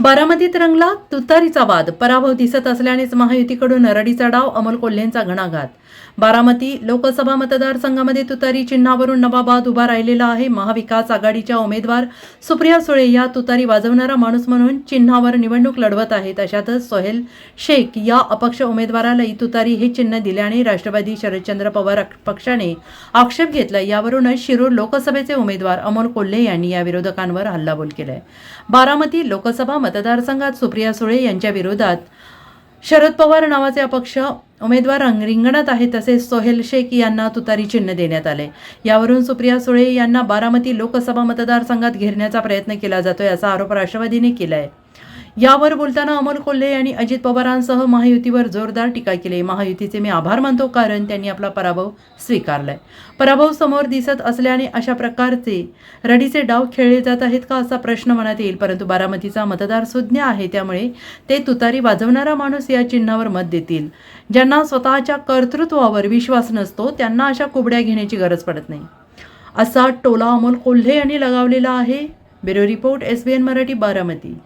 बारामतीत रंगला तुतारीचा वाद. पराभव दिसत असल्यानेच महायुतीकडून रडीचा डाव अमोल कोल्हेंचा घणाघात. बारामती लोकसभा मतदारसंघामध्ये तुतारी चिन्हावरून नवाबाद उभा राहिलेला आहे. महाविकास आघाडीच्या उमेदवार सुप्रिया सुळे या तुतारी वाजवणारा माणूस म्हणून चिन्हावर निवडणूक लढवत आहेत. अशातच सोहेल शेख या अपक्ष उमेदवारालाही तुतारी हे चिन्ह दिल्याने राष्ट्रवादी शरदचंद्र पवार पक्षाने आक्षेप घेतला. यावरूनच शिरूर लोकसभेचे उमेदवार अमोल कोल्हे यांनी या विरोधकांवर हल्लाबोल केलाय. बारामती लोकसभा मतदारसंघात सुप्रिया सुळे यांच्या विरोधात. शरद पवार नावाचे अपक्ष उमेदवार रिंगणात आहेत तसेच सोहेल शेख यांना तुतारी चिन्ह देण्यात आले. यावरून सुप्रिया सुळे यांना बारामती लोकसभा मतदारसंघात घेरण्याचा प्रयत्न केला जातोय असा आरोप राष्ट्रवादीने केलाय. यावर बोलताना अमोल कोल्हे यांनी अजित पवारांसह महायुतीवर जोरदार टीका केली. महायुतीचे मी आभार मानतो कारण त्यांनी आपला पराभव स्वीकारलाय. पराभव समोर दिसत असल्याने अशा प्रकारचे रडीचे डाव खेळले जात आहेत का असा प्रश्न मनात येईल. परंतु बारामतीचा मतदार सुज्ञ आहे त्यामुळे ते तुतारी वाजवणारा माणूस या चिन्हावर मत देतील. ज्यांना स्वतःच्या कर्तृत्वावर विश्वास नसतो त्यांना अशा कुबड्या घेण्याची गरज पडत नाही. असा टोला अमोल कोल्हे यांनी लगावलेला आहे. Bureau report S B N Marathi Baramati.